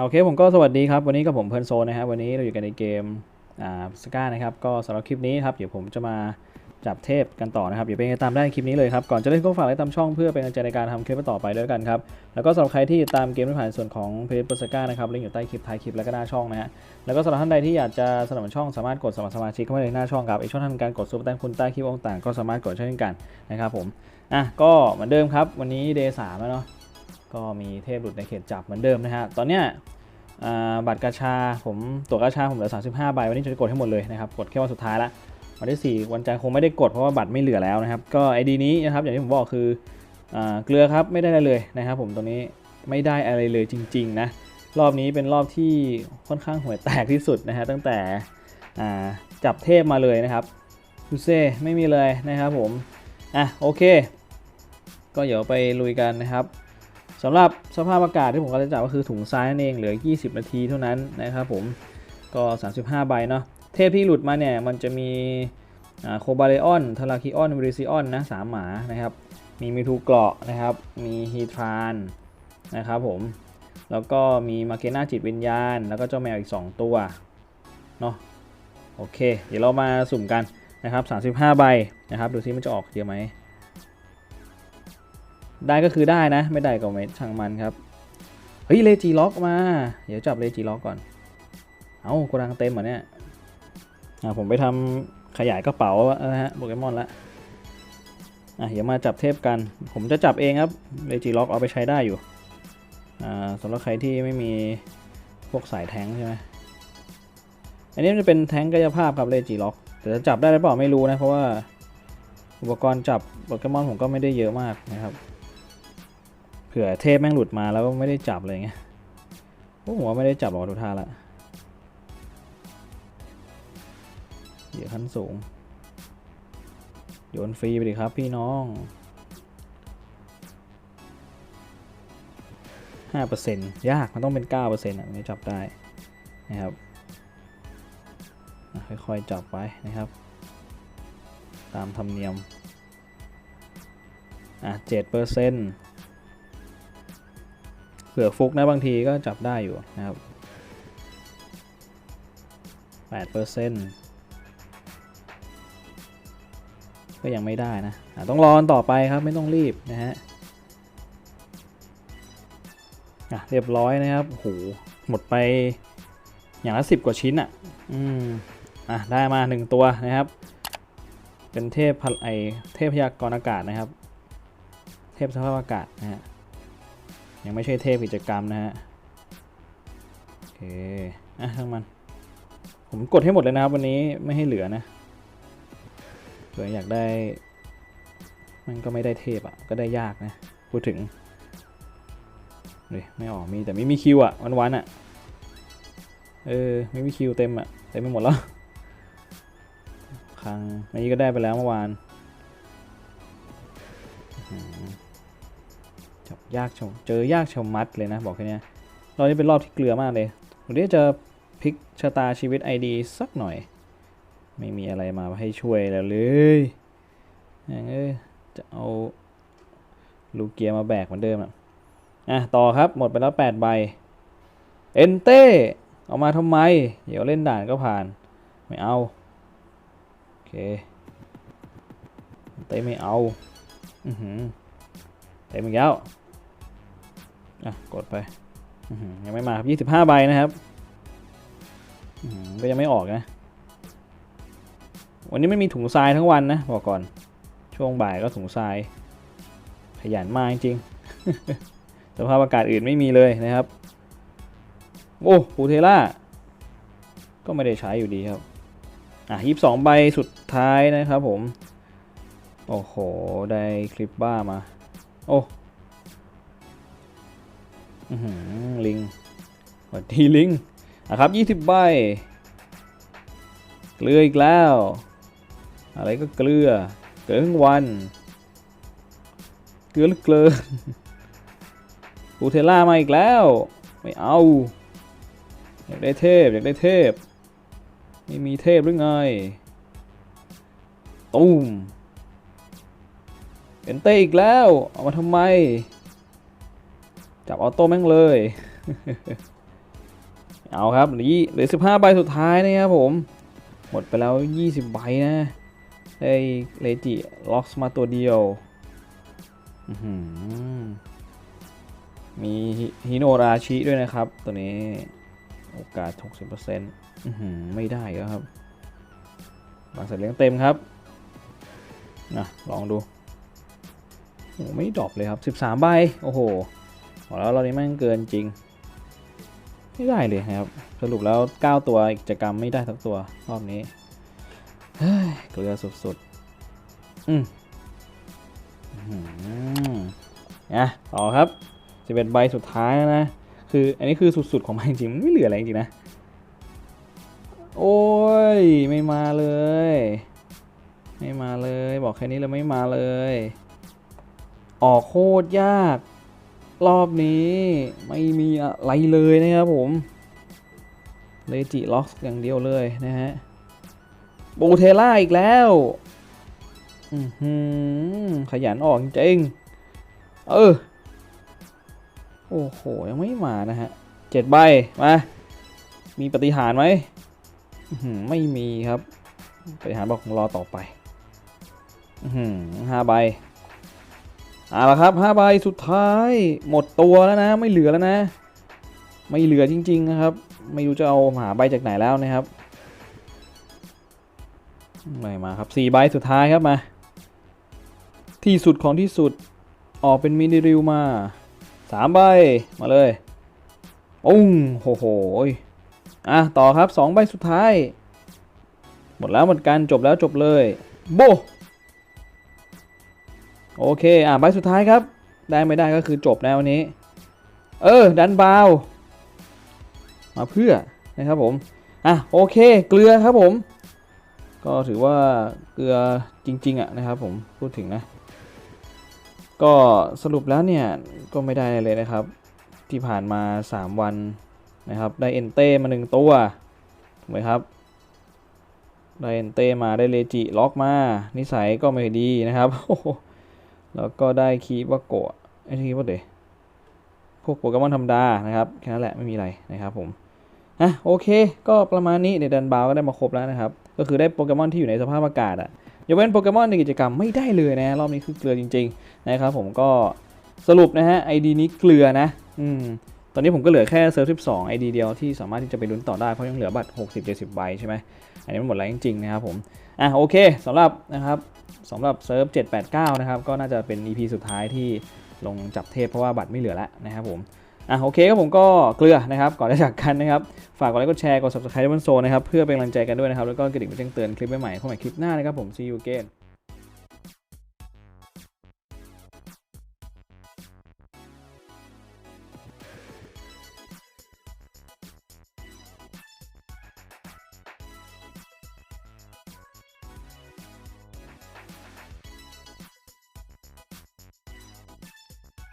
โอเคผมก็สวัสดีครับ วันนี้กับผมเพลิร์นโซนนะครับวันนี้เราอยู่กันในเกมอ่าสก้านะครับก็สำหรับคลิปนี้ครับเดี๋ยวผมจะมาจับเทพกันต่อนะครับเดี๋ยวเป็นไงตามได้คลิปนี้เลยครับก่อนจะเล่นก็ฝากไลค์ตามช่องเพื่อเป็นกำลังใจในการทำคลิปต่อไปด้วยกันครับแล้วก็สำหรับใครที่ตามเกมไม่ผ่านส่วนของเพจปอร์สก้านะครับลิงก์อยู่ใต้คลิปท้ายคลิปแล้วก็หน้าช่องนะฮะแล้วก็สำหรับท่านใดที่อยากจะสนับสนุนช่องสามารถกดสมัครสมาชิกเข้ามาในหน้าช่องครับอีกช่องทางการกดซุปเปอร์แตงคุณใต้คลิปต่างๆก็สามารถกดเช่นกันนะครับผมอะก็เหมือนเดิมครับวันนี้เดย์สามแล้วเนาะ ก็มีเทพหลุดในเขตจับเหมือนเดิมนะฮะ ตอนเนี้ยบัตรกาชาผมตัวกาชาผมเหลือ 35 ใบวันนี้จะกดให้หมดเลยนะครับ กดแค่วันสุดท้ายละวันที่ 4 วันจันทร์คงไม่ได้กดเพราะว่าบัตรไม่เหลือแล้วนะครับ ก็ไอดีนี้นะครับอย่างที่ผมบอกคืออเกลือครับไม่ได้อะไรเลยนะครับผมตรงนี้ไม่ได้อะไรเลยจริงๆนะรอบนี้เป็นรอบที่ค่อนข้างห่วยแตกที่สุดนะฮะตั้งแต่จับเทพมาเลยนะครับดูเซ่ไม่มีเลยนะครับผมอะโอเค ก็เดี๋ยวไปลุยกันนะครับ สำหรับสภาพอากาศที่ผมก็จะจับก็คือถุงทรายนั่นเองเหลือ 20 นาทีเท่านั้นนะครับผมก็ 35 ใบเนาะเทพที่หลุดมาเนี่ยมันจะมีโคบาเลออนทาราคิออนวิริซิออนนะสามหมานะครับ มีมิทูเกราะนะครับ มีฮีทรานนะครับผม แล้วก็มีมาเกน่าจิตวิญญาณ แล้วก็เจ้าแมวอีก 2 ตัวเนาะโอเค เดี๋ยวเรามาสุ่มกันนะครับ 35 ใบนะครับ ดูซิมันจะออกเยอะไหม ได้ก็คือได้นะ ไม่ได้ก็ไม่ช่างมันครับ เฮ้ยเลจีล็อกมา เดี๋ยวจับเลจีล็อกก่อน เอากดังเต็มเหรอเนี่ยอะผมไปทำขยายกระเป๋าแล้วนะฮะโปเกมอนละอะเดี๋ยวมาจับเทพกัน ผมจะจับเองครับเลจีล็อกเอาไปใช้ได้อยู่อ่าสำหรับใครที่ไม่มีพวกสายแทงใช่ไหมอันนี้จะเป็นแทงกายภาพครับเลจีล็อกแต่จะจับได้หรือเปล่าไม่รู้นะเพราะว่าอุปกรณ์จับโปเกมอนผมก็ไม่ได้เยอะมากนะครับ ผื่อเทพแม่งหลุดมาแล้วก็ไม่ได้จับเลยไงพวกผมว่าไม่ได้จับหรอกทุกท่าละเหยื่อขั้นสูง โยนฟรีไปดิครับพี่น้อง 5%ยาก มันต้องเป็น 9%อะมันจะจับได้นะครับ ค่อยๆ จับไปนะครับ ตามธรรมเนียม อะ7%เปอร์เซ็นต์ เผื่อฟุกนะบางทีก็จับได้อยู่นะครับ8%ก็ยังไม่ได้นะะต้องรอต่อไปครับไม่ต้องรีบนะฮะอะเรียบร้อยนะครับโอ้โหหมดไปอย่างละสิบกว่าชิ้นอะ อืม อะ ได้มาหนึ่งตัวนะครับ เป็นเทพพลไอเทพพยากรณ์อากาศนะครับ เทพสภาพอากาศนะฮะ ยังไม่ใช่เทพกิจกรรมนะฮะ โอเค อะทั้งมัน ผมกดให้หมดเลยนะครับ วันนี้ไม่ให้เหลือนะเผื่ออยากได้ มันก็ไม่ได้เทพอะ ก็ได้ยากนะ พูดถึงเฮ้ยไม่ออกมีแต่ไม่มีคิวอะวันๆอะ เออไม่มีคิวเต็มอะเต็มไปหมดแล้วครั้งอันนี้ก็ได้ไปแล้วเมื่อวาน ยากชมเจอยากชมมัดเลยนะบอกแค่นี้รอบนี้เป็นรอบที่เกลือมากเลยวันนี้จะพลิกชะตาชีวิตไอดีสักหน่อย ไม่มีอะไรมาให้ช่วยแล้วเลยอย่างเอ้ยจะเอาลูกเกียร์มาแบกเหมือนเดิมอะอะต่อครับหมดไปแล้ว8ใบเอนเต้เอามาทำไม เดี๋ยวเล่นด่านก็ผ่าน ไม่เอา โอเคเต้ไม่เอา อือหือเต็มอีกแล้ว อะกดไปยังไม่มาครับ 25 ใบนะครับก็ยังไม่ออกนะ วันนี้ไม่มีถุงทรายทั้งวันนะบอกก่อน ช่วงบ่ายก็ถุงทราย ขยันมากจริงสภาพอากาศอื่นไม่มีเลยนะครับ โอ้ปูเทล่า ก็ไม่ได้ใช้อยู่ดีครับ อะ22ใบสุดท้ายนะครับผม โอ้โห ได้คลิปบ้ามา โอ้ ลิงสวัสดีลิงอะครับ 20 ใบ เกลืออีกแล้ว อะไรก็เกลือ เกลือทั้งวัน เกลือหรือเกลือปูเทล่ามาอีกแล้ว ไม่เอา อยากได้เทพ อยากได้เทพ ไม่มีเทพหรือไง ตูมเอนเต้อีกแล้ว เอามาทำไม จับออโต้แม่งเลย เอาครับเหลือยี่เหลือสิบห้าใบสุดท้ายนะครับผม หมดไปแล้วยี่สิบใบนะได้เลจิล็อกมาตัวเดียว มีฮิโนราชิด้วยนะครับตัวนี้ โอกาส 60%ไม่ได้แล้วครับบางสัตว์เลี้ยงเต็มครับนะลองดูโอ้ไม่ดรอปเลยครับ 13 ใบ โอ้โห บอกแล้วเรานี้ม่งเกินจริง ไม่ได้เลยนะครับ สรุปแล้ว 9 ตัวกิจกรรมไม่ได้ทั้งตัวรอบนี้เฮ้ยเกลือสุดๆ อืมอื้อหือนะต่อครับ11ใบสุดท้ายนะ คืออันนี้คือสุดๆของมันจริงๆมันไม่เหลืออะไรจริงนะ โอ้ย ไม่มาเลย ไม่มาเลย บอกแค่นี้เลยไม่มาเลย ออกโคตรยาก รอบนี้ไม่มีอะไรเลยนะครับผม เลจิล็อกอย่างเดียวเลยนะฮะบูเทล่าอีกแล้วขยันออกจริง เออ โอ้โห ยังไม่มานะฮะเจ็ดใบ มา มีปฏิหารไหมไม่มีครับ ปฏิหารบอกรอต่อไปห้าใบ เอาละครับห้าใบสุดท้ายหมดตัวแล้วนะ ไม่เหลือแล้วนะ ไม่เหลือจริง ๆ นะครับ ไม่รู้จะเอาหาใบจากไหนแล้วนะครับไม่มาครับสี่ใบสุดท้ายครับมา ที่สุดของที่สุดออกเป็นมินิริวมาสามใบมาเลยอุ้งโหโหอะต่อครับสองใบสุดท้าย หมดแล้วเหมือนกันจบแล้วจบเลย โบ โอเค อะใบสุดท้ายครับ ได้ไม่ได้ก็คือจบแนะวันนี้ เออ ดันบาว มาเพื่อนะครับผม อะ โอเค เกลือครับผม ก็ถือว่าเกลือจริง ๆอะนะครับผม พูดถึงนะ ก็สรุปแล้วเนี่ย ก็ไม่ได้เลยนะครับ ที่ผ่านมา 3 วันนะครับ ได้เอนเต้มา 1 ตัว ถูกไหมครับได้เอนเต้มาได้เลจิล็อกมา นิสัยก็ไม่ดีนะครับ แล้วก็ได้คีบว่าโกะไอ้คีบว่าเดพวกโปเกมอนธรรมดานะครับ แค่นั้นแหละไม่มีอะไรนะครับผมอะโอเค ก็ประมาณนี้ในดันบาวก็ได้มาครบแล้วนะครับ ก็คือได้โปเกมอนที่อยู่ในสภาพอากาศอะยกเว้นโปเกมอนในกิจกรรมไม่ได้เลยนะ รอบนี้คือเกลือจริง ๆ นะครับผมก็สรุปนะฮะไอดีนี้เกลือนะ อืมตอนนี้ผมก็เหลือแค่เซิร์ฟ12 ID เดียวที่สามารถที่จะไปลุ้นต่อได้ เพราะยังเหลือบัตร 60-70 ใบใช่ไหมอันนี้มันหมดแล้วจริงๆนะครับผม อะโอเคสำหรับนะครับ สำหรับเซิร์ฟ789 นะครับ ก็น่าจะเป็น EP สุดท้ายที่ลงจับเทพเพราะว่าบัตรไม่เหลือแล้วนะครับผมอะโอเคครับผมก็เกลือนะครับ ก่อนจะจากกันนะครับ ฝากกดไลค์กดแชร์กด subscribe บนโซนนะครับ เพื่อเป็นกำลังใจกันด้วยนะครับ แล้วก็กระดิ่งแจ้งเตือนคลิปใหม่ๆเข้าใหม่คลิปหน้านะครับผม see you again